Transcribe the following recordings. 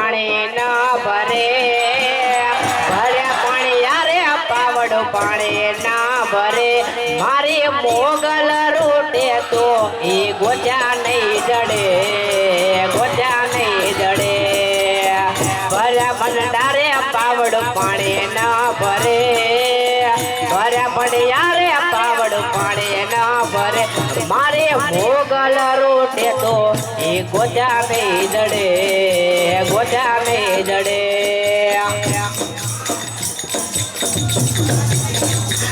પાણી ન ભરે ભર્યા પાણી યારે પાવડું પાણી ના ભરે. મારી મોગલ રૂટે તો એ ગોજા નહીં જડે, ગોજા નહીં જડે. ભર્યા ભંડારે પાવડું પાણી ન ભરે ભર્યા ભંડિયા રે પાવડું પાણી ના ભરે. મારે મોગલ રૂટે તો એ ગોજા નહીં જડે. નહીં જડે.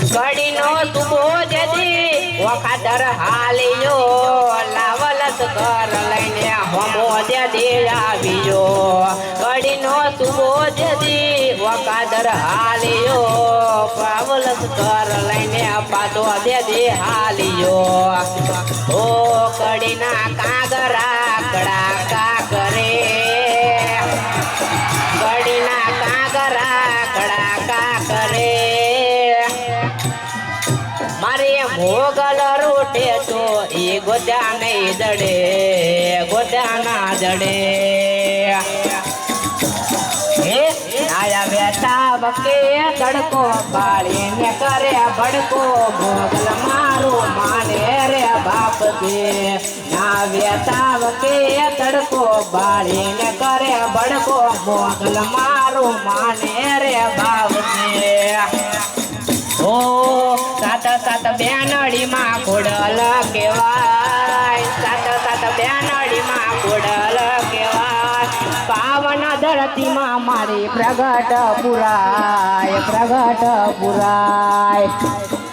કડીનો તુબો જદી વખાતર હાલ્યો લાવલસ કર લઈને હમો જદી આવ્યો કડીનો તુબો જદી વખાતર હાલ્યો પાવલસ કર લઈને પાતો દેદી હાલ્યો ઓ કડીના કાગરા કડા મોગલ રૂટે તો એ ગોજા નહીં જડે ગોજા ના જડે આયા બેટા બકે તડકો બાળીને કરે ભડકો મોગલ મારું માને રે બાપ છે ના બેટા બકે તડકો બાળીને કરે ભડકો મોગલ મારું માને રે બાપ સાત સાત બેનડીમાં ઘોડલ કેવાય સાત સાત બેનડીમાં ઘોડલ કેવાય પાવન ધરતીમાં મારી પ્રગટ પુરાય પ્રગટ પુરાય.